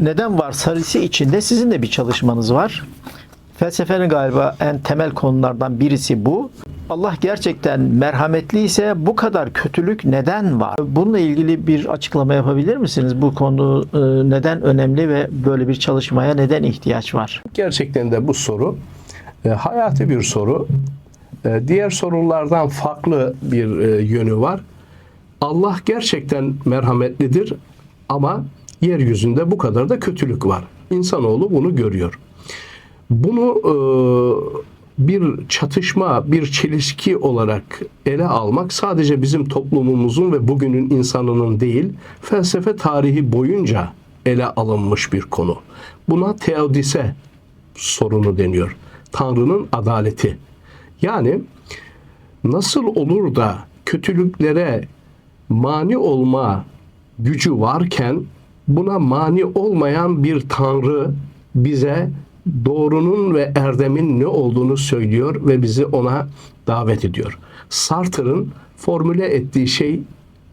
neden var sarısı içinde sizin de bir çalışmanız var. Felsefenin galiba en temel konulardan birisi bu. Allah gerçekten merhametli ise bu kadar kötülük neden var? Bununla ilgili bir açıklama yapabilir misiniz? Bu konu e, neden önemli ve böyle bir çalışmaya neden ihtiyaç var? Gerçekten de bu soru e, hayati bir soru. E, diğer sorulardan farklı bir yönü var. Allah gerçekten merhametlidir ama yeryüzünde bu kadar da kötülük var. İnsanoğlu bunu görüyor. Bunu e, bir çatışma, bir çelişki olarak ele almak sadece bizim toplumumuzun ve bugünün insanının değil, felsefe tarihi boyunca ele alınmış bir konu. Buna teodise sorunu deniyor. Tanrı'nın adaleti. Yani nasıl olur da kötülüklere mani olma gücü varken buna mani olmayan bir tanrı bize doğrunun ve erdemin ne olduğunu söylüyor ve bizi ona davet ediyor. Sartre'ın formüle ettiği şey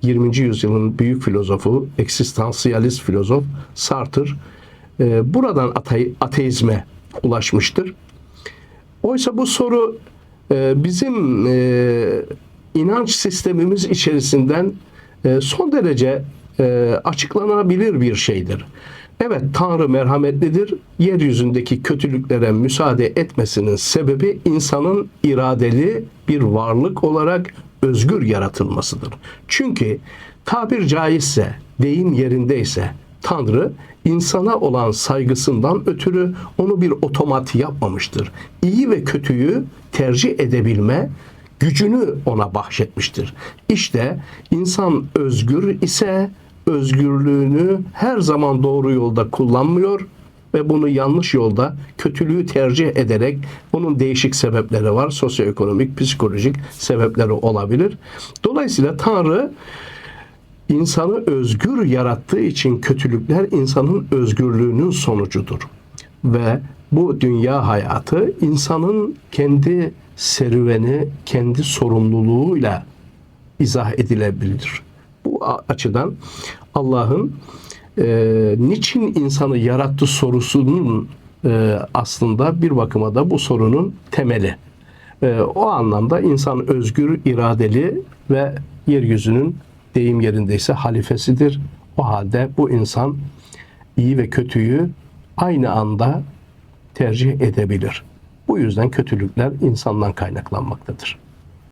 20. yüzyılın büyük filozofu, eksistansiyalist filozof Sartre e, buradan ate- ateizme ulaşmıştır. Oysa bu soru e, bizim e, inanç sistemimiz içerisinden son derece e, açıklanabilir bir şeydir. Evet Tanrı merhametlidir. Yeryüzündeki kötülüklere müsaade etmesinin sebebi insanın iradeli bir varlık olarak özgür yaratılmasıdır. Çünkü tabir caizse, deyim yerindeyse Tanrı insana olan saygısından ötürü onu bir otomat yapmamıştır. İyi ve kötüyü tercih edebilme gücünü ona bahşetmiştir. İşte insan özgür ise özgürlüğünü her zaman doğru yolda kullanmıyor ve bunu yanlış yolda kötülüğü tercih ederek bunun değişik sebepleri var. Sosyoekonomik, psikolojik sebepleri olabilir. Dolayısıyla Tanrı insanı özgür yarattığı için kötülükler insanın özgürlüğünün sonucudur. Ve bu dünya hayatı insanın kendi serüveni, kendi sorumluluğuyla izah edilebilir. Bu açıdan Allah'ın e, niçin insanı yarattı sorusunun e, aslında bir bakıma da bu sorunun temeli. E, o anlamda insan özgür, iradeli ve yeryüzünün deyim yerindeyse halifesidir. O halde bu insan iyi ve kötüyü aynı anda tercih edebilir. Bu yüzden kötülükler insandan kaynaklanmaktadır.